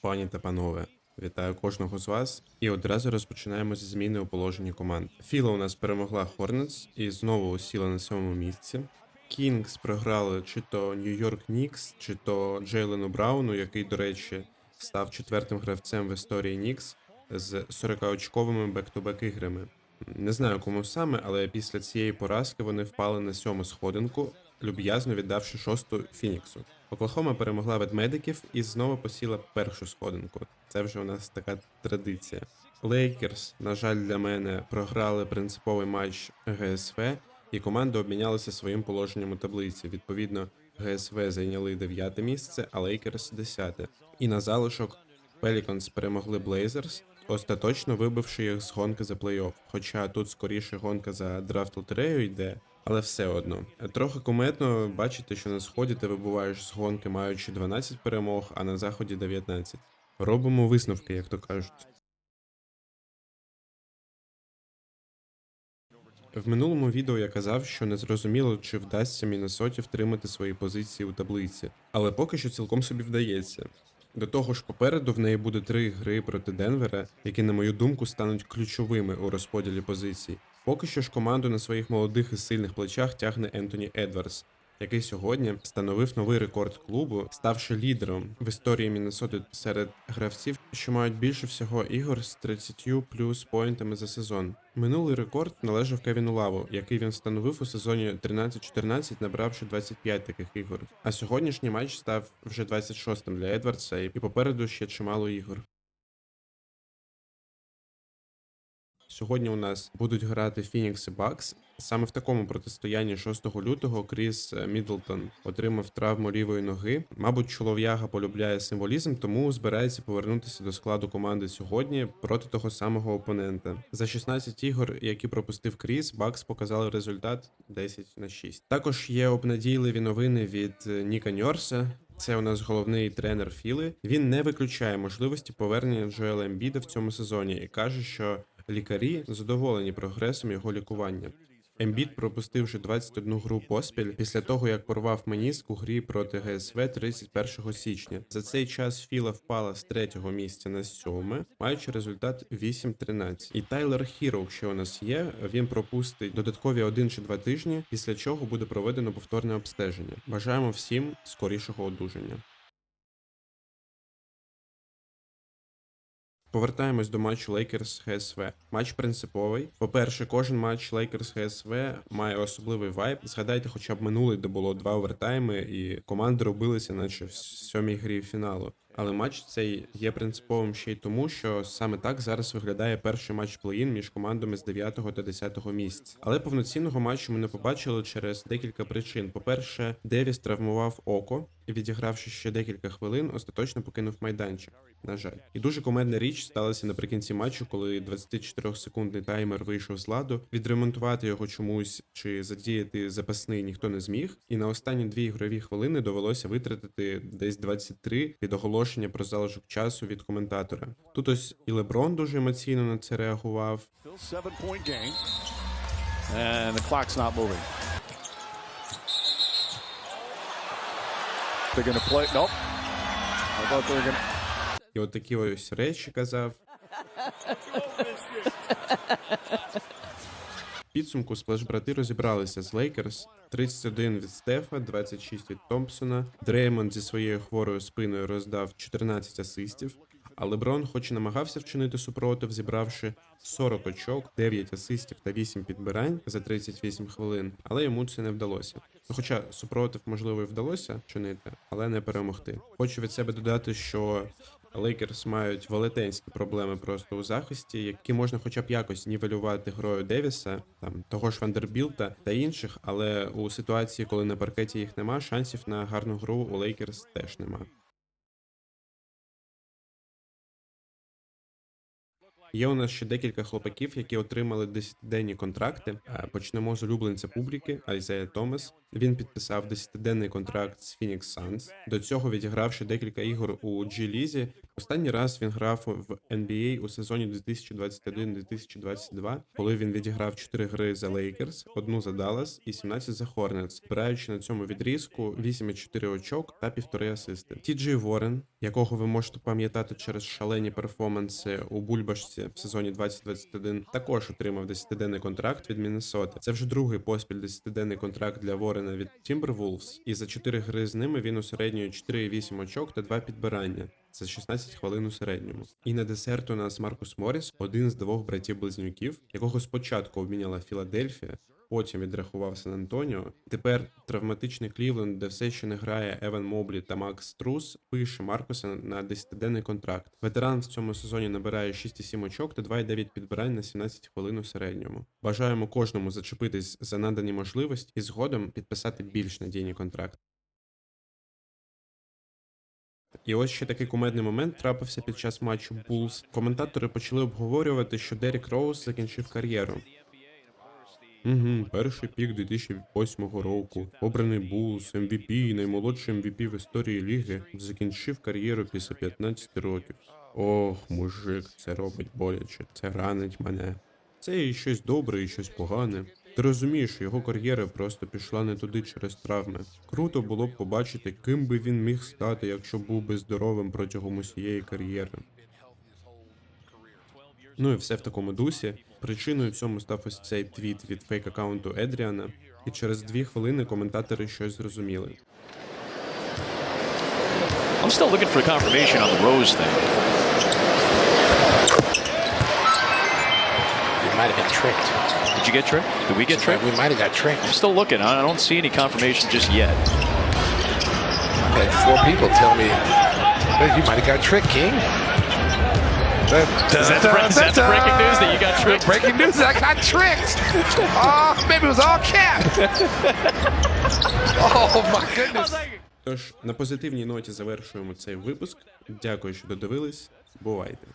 Пані та панове, вітаю кожного з вас. І одразу розпочинаємо зі зміни у положенні команд. Філа у нас перемогла Хорнетс і знову сіла на сьомому місці. Кінгс програли чи то Нью-Йорк Нікс, чи то Джейлену Брауну, який, до речі, став четвертим гравцем в історії Нікс з 40-очковими бек-ту-бек іграми. Не знаю кому саме, але після цієї поразки вони впали на сьому сходинку, люб'язно віддавши шосту Фініксу. Оклахома перемогла ведмедиків і знову посіла першу сходинку. Це вже у нас така традиція. Лейкерс, на жаль, для мене програли принциповий матч ГСВ, і команди обмінялися своїм положенням у таблиці. Відповідно, ГСВ зайняли дев'яте місце, а Лейкерс десяте. І на залишок Пеліконс перемогли Блейзерс, остаточно вибивши їх з гонки за плей-офф. Хоча тут скоріше гонка за драфт лотерею йде, але все одно. Трохи куметно бачити, що на сході ти вибуваєш з гонки, маючи 12 перемог, а на заході 19. Робимо висновки, як то кажуть. В минулому відео я казав, що не зрозуміло, чи вдасться Міннесоті втримати свої позиції у таблиці, але поки що цілком собі вдається. До того ж, попереду в неї буде три гри проти Денвера, які, на мою думку, стануть ключовими у розподілі позицій. Поки що ж команду на своїх молодих і сильних плечах тягне Ентоні Едвардс, який сьогодні встановив новий рекорд клубу, ставши лідером в історії Міннесоти серед гравців, що мають більше всього ігор з 30 плюс поінтами за сезон. Минулий рекорд належав Кевіну Лаву, який він встановив у сезоні 13-14, набравши 25 таких ігор. А сьогоднішній матч став вже 26-м для Едвардса, і попереду ще чимало ігор. Сьогодні у нас будуть грати Phoenix і Bucks. Саме в такому протистоянні 6 лютого Кріс Мідлтон отримав травму лівої ноги. Мабуть, чолов'яга полюбляє символізм, тому збирається повернутися до складу команди сьогодні проти того самого опонента. За 16 ігор, які пропустив Кріс, Бакс показали результат 10 на 6. Також є обнадійливі новини від е, Ніка Ньорса. Це у нас головний тренер Філи. Він не виключає можливості повернення Джоела Ембіда в цьому сезоні і каже, що лікарі задоволені прогресом його лікування. Ембіт пропустивши 21 гру поспіль після того, як порвав меніск у грі проти ГСВ 31 січня. За цей час Філа впала з третього місця на сьоме, маючи результат 8-13. І Тайлер Хіро, що у нас є, він пропустить додаткові один чи два тижні, після чого буде проведено повторне обстеження. Бажаємо всім скорішого одужання. Повертаємось до матчу Лейкерс ГСВ. Матч принциповий. По-перше, кожен матч Лейкерс ГСВ має особливий вайб. Згадайте, хоча б минулий, де було два овертайми, і команди робилися, наче в сьомій грі фіналу. Але матч цей є принциповим ще й тому, що саме так зараз виглядає перший матч плей-ін між командами з 9 та 10 місць. Але повноцінного матчу ми не побачили через декілька причин. По-перше, Девіс травмував око відігравши ще декілька хвилин, остаточно покинув майданчик. На жаль, і дуже комедна річ сталася наприкінці матчу, коли 24-секундний таймер вийшов з ладу. Відремонтувати його чомусь чи задіяти запасний ніхто не зміг. І на останні дві ігрові хвилини довелося витратити десь 23 під оголошення про залишок часу від коментатора. Тут ось і Леброн дуже емоційно на це реагував. And the clock's not moving. Going play. Nope. I thought they were to. І от такі ось речі казав. Підсумку сплеш-брати розібралися з Лейкерс. 31 від Стефа, 26 від Томпсона. Дреймонд зі своєю хворою спиною роздав 14 асистів. А Леброн, хоч і намагався вчинити супротив, зібравши 40 очок, 9 асистів та 8 підбирань за 38 хвилин, але йому це не вдалося. Ну, хоча супротив, можливо, і вдалося чинити, але не перемогти. Хочу від себе додати, що Лейкерс мають велетенські проблеми просто у захисті, які можна хоча б якось нівелювати грою Девіса, там того ж Вандербілта та інших, але у ситуації, коли на паркеті їх нема, шансів на гарну гру у Лейкерс теж нема. Є у нас ще декілька хлопаків, які отримали 10-денні контракти. Е, Почнемо з улюбленця публіки Айзея Томас. Він підписав 10-денний контракт з Phoenix Suns. До цього відіграв ще декілька ігор у G-лізі. Останній раз він грав в NBA у сезоні 2021-2022, коли він відіграв 4 гри за Lakers, одну за Dallas і 17 за Hornets, збираючи на цьому відрізку 8,4 очок та півтори асисти. Ті Джей Ворен, якого ви можете пам'ятати через шалені перформанси у Бульбашці в сезоні 2021, також отримав 10-денний контракт від Міннесоти. Це вже другий поспіль 10-денний контракт для Ворена від Timberwolves, і за 4 гри з ними він усереднює 4,8 очок та 2 підбирання. Це 16 хвилин у середньому. І на десерт у нас Маркус Моріс, один з двох братів-близнюків, якого спочатку обміняла Філадельфія, потім відрахував Сан Антоніо. Тепер травматичний Клівленд, де все ще не грає Еван Моблі та Макс Трус, пише Маркуса на 10-денний контракт. Ветеран в цьому сезоні набирає 6,7 очок та 2,9 підбирань на 17 хвилин у середньому. Бажаємо кожному зачепитись за надані можливості і згодом підписати більш надійні контракти. І ось ще такий кумедний момент трапився під час матчу Булls. Коментатори почали обговорювати, що Дерік Роуз закінчив кар'єру. Угу, перший пік 2008 року. Обраний Булls, MVP, наймолодший MVP в історії ліги, закінчив кар'єру після 15 років. Ох, мужик, це робить боляче, це ранить мене. Це і щось добре, і щось погане. Ти розумієш, його кар'єра просто пішла не туди через травми. Круто було б побачити, ким би він міг стати, якщо був би здоровим протягом усієї кар'єри. Ну і все в такому дусі. Причиною цьому став ось цей твіт від фейк-аккаунту Едріана, і через дві хвилини коментатори щось зрозуміли. I'm still looking for confirmation on the Rose thing. We might have been tricked. Did you get tricked? Did we get tricked? We might have got tricked. I'm still looking. I I don't see any confirmation just yet. I've had four people tell me "Hey, you might have got tricked, King. Is that, the, is that the breaking news that you got tricked? Breaking news! that I got tricked. Oh, maybe it was all cap. oh my goodness. Тож на позитивній ноті завершуємо цей випуск. Дякую, що додивились. Бувайте!